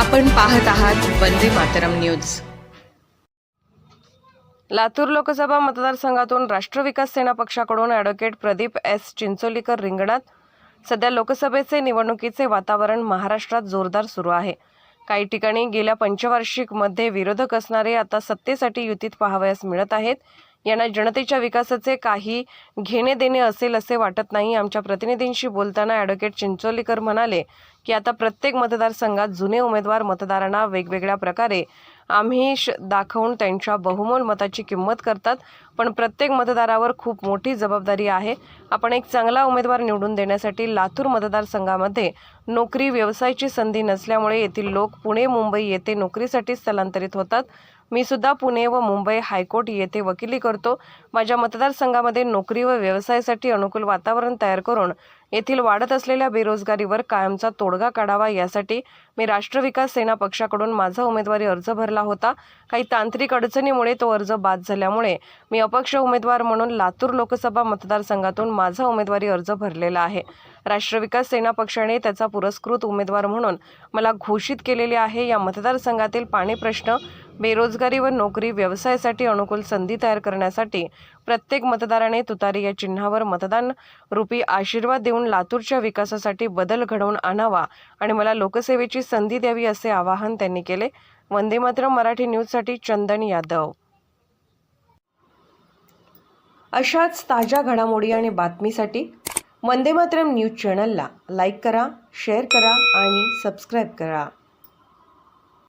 आपण पाहत आहात वंदे मातरम न्यूज. लातूर लोकसभा मतदारसंघातून राष्ट्र विकास सेना पक्षाकडून ॲडव्होकेट प्रदीप एस चिंचोलीकर रिंगणात. सध्या लोकसभेचे निवडणुकीचे वातावरण महाराष्ट्रात जोरदार सुरू आहे. काही ठिकाणी गेल्या पंचवार्षिकमध्ये विरोधक असणारे आता सत्तेसाठी युतीत पाहावयास मिळत आहेत. यांना जनतेच्या विकासाचे काही घेणे देणे असेल असे वाटत नाही. आमच्या प्रतिनिधींशी बोलताना ॲडव्होकेट चिंचोलीकर म्हणाले की आता प्रत्येक मतदारसंघात जुने उमेदवार मतदारांना वेगवेगळ्या प्रकारे आम्ही दाखवून त्यांच्या बहुमोल मताची किंमत करतात. पण प्रत्येक मतदारावर खूप मोठी जबाबदारी आहे. आपण एक चांगला उमेदवार निवडून देण्यासाठी लातूर मतदारसंघामध्ये नोकरी व्यवसायाची संधी नसल्यामुळे येथील लोक पुणे मुंबई येथे नोकरीसाठी स्थलांतरित होतात. मी सुद्धा पुणे व मुंबई हायकोर्ट येथे वकिली करतो. माझ्या मतदारसंघामध्ये नोकरी व व्यवसायासाठी अनुकूल वातावरण तयार करून येथील वाढत असलेल्या बेरोजगारीवर कायमचा तोडगा काढावा यासाठी मी राष्ट्र विकास सेना पक्षाकडून माझा उमेदवारी अर्ज भरला होता. काही तांत्रिक अडचणीमुळे तो अर्ज बाद झाल्यामुळे मी अपक्ष उमेदवार म्हणून लातूर लोकसभा मतदारसंघातून माझा उमेदवारी अर्ज भरलेला आहे. राष्ट्र विकास सेना पक्षाने त्याचा पुरस्कृत उमेदवार म्हणून मला घोषित केलेले आहे. या मतदारसंघातील पाणी प्रश्न बेरोजगारी व नोकरी व्यवसायासाठी अनुकूल संधी तयार करण्यासाठी प्रत्येक मतदाराने तुतारी या चिन्हावर मतदान रूपी आशीर्वाद देऊन लातूरच्या विकासासाठी बदल घडवून आणावा आणि मला लोकसेवेची संधी द्यावी असे आवाहन त्यांनी केले. वंदे मातरम मराठी न्यूजसाठी चंदन यादव. अशाच ताज्या घडामोडी आणि बातमीसाठी वंदे मातरम न्यूज चॅनलला लाईक करा शेअर करा आणि सबस्क्राईब करा.